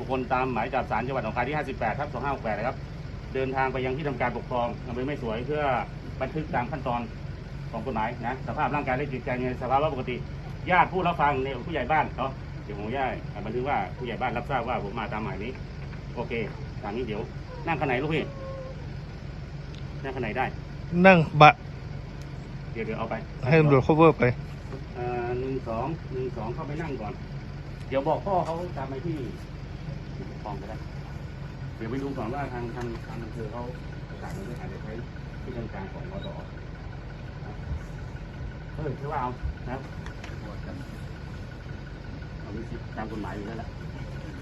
บุคคลตามหมายจับศาลจังหวัดหนองคายที่ 58ทับ2568นะครับ เดินทางไปยังที่ทำการปกครองอำเภอไม่สวยเพื่อบันทึกตามขั้นตอนของกฎหมายนะสภาพร่างกายและจิตใจในสภาวะปกติ ญาติผู้รับฟังเนี่ยผู้ใหญ่บ้านเขาเดี๋ยวผมญาติบันทึกว่าผู้ใหญ่บ้านรับทราบว่าผมมาตามหมายนี้โอเคตามนี้เดี๋ยวนั่งข้างไหนลูกพี่นั่งข้างไหนได้ นั่งบะเดี๋ยวเดี๋ยวเอาไปให้ตำรวจ cover ไปเอ่อหนึ่งสองหนึ่งสองเข้าไปนั่งก่อน เดี๋ยวบอกพ่อเขาตามไปที่ ที่ปกครองไปได้เดี๋ยวไปดูก่อนว่าทางทางทางอำเภอเขาประกาศมันจะอาจจะใช้ที่ทำการของมตเฮ้ยคือว่าเอานะครับเอามีสิทธิตามกฎหมายอยู่แล้วแหละ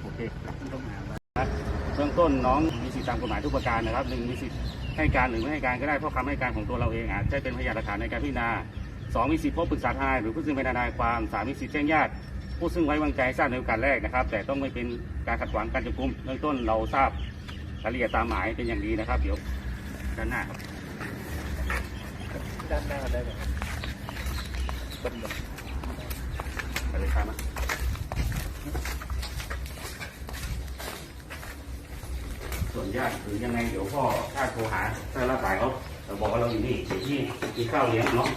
โอเคต้องหามาเบื้องต้นน้องมีสิทธิตามกฎหมายทุกประการนะครับหนึ่งมีสิทธิให้การหรือไม่ให้การก็ได้เพราะคำให้การของตัวเราเองอาจใช้เป็นพยานหลักฐานในการพิจารณาสองมีสิทธิพบปรึกษาทนายหรือผู้ซึ่งเป็นทนายความสามมีสิทธิแจ้งญาติ ผู้ซึ่งไว้วางใจให้ทราบในโอกาสแรกนะครับ แต่ต้องไม่เป็นการขัดขวางการจับกุมเบื้องต้นเราทราบรายละเอียดตามหมายเป็นอย่างดีนะครับ เดี๋ยวด้านหน้าครับด้านหน้าได้ไหมไปเลยครับส่วนญาติหรือยังไงเดี๋ยวพ่อถ้าโทรหาถ้ารับสายเขาเราบอกว่าเราอยู่นี่เดี๋ยวที่กินข้าวเลี้ยงเนาะ